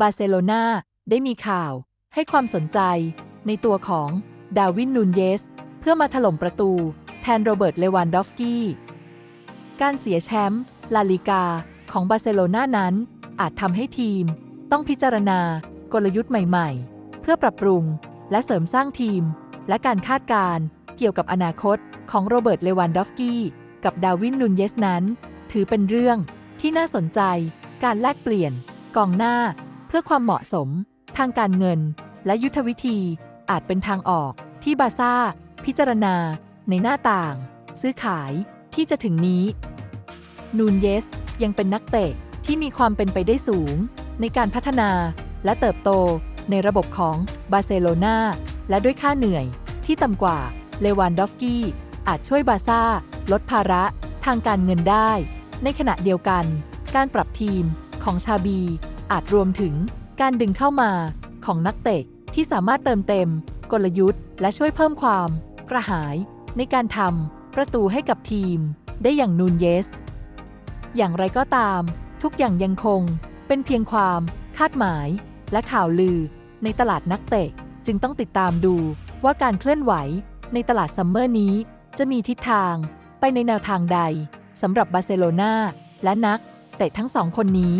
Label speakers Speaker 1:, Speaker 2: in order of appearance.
Speaker 1: บาร์เซโลนาได้มีข่าว ให้ความสนใจ ในตัวของดาวินนูนเยส เพื่อมาถล่มประตู แทนโรเบิร์ตเลวันดอฟกี้การเสียแชมป์ลาลิกาของบาร์เซโลนานั้น อาจทำให้ทีม ต้องพิจารณากลยุทธ์ใหม่ๆ เพื่อปรับปรุงและเสริมสร้างทีม และการคาดการ์เกี่ยวกับอนาคตของโรเบิร์ตเลวันดอฟกี้กับดาวินนูนเยสนั้น ถือเป็นเรื่องที่น่าสนใจการแลกเปลี่ยนกองหน้า เพื่อความเหมาะสม ทางการเงิน และยุทธวิธีอาจเป็นทางออกที่บาร์ซ่า พิจารณา ในหน้าต่าง ซื้อขายที่จะถึงนี้ นูนเยส ยังเป็นนักเตะที่มีความเป็นไปได้สูง ในการพัฒนาและเติบโตในระบบของบาร์เซโลนาและด้วยค่าเหนื่อยที่ต่ำกว่าเลวันดอฟกี้ อาจช่วยบาร์ซ่า ลดภาระทางการเงินได้ ในขณะเดียวกัน การปรับทีมของชาบี อาจรวมถึงการดึงเข้ามาของนักเตะที่สามารถเติมเต็ม กลยุทธ์ และช่วยเพิ่มความ กระหาย ในการทำประตูให้กับทีม ได้อย่างนูนเยส อย่างไรก็ตาม ทุกอย่างยังคงเป็นเพียงความคาดหมาย และข่าวลือ ในตลาดนักเตะจึงต้องติดตามดูว่าการเคลื่อนไหวในตลาดซัมเมอร์นี้จะมีทิศทางไปในแนวทางใดสำหรับบาร์เซโลนาและนักเตะทั้งสองคนนี้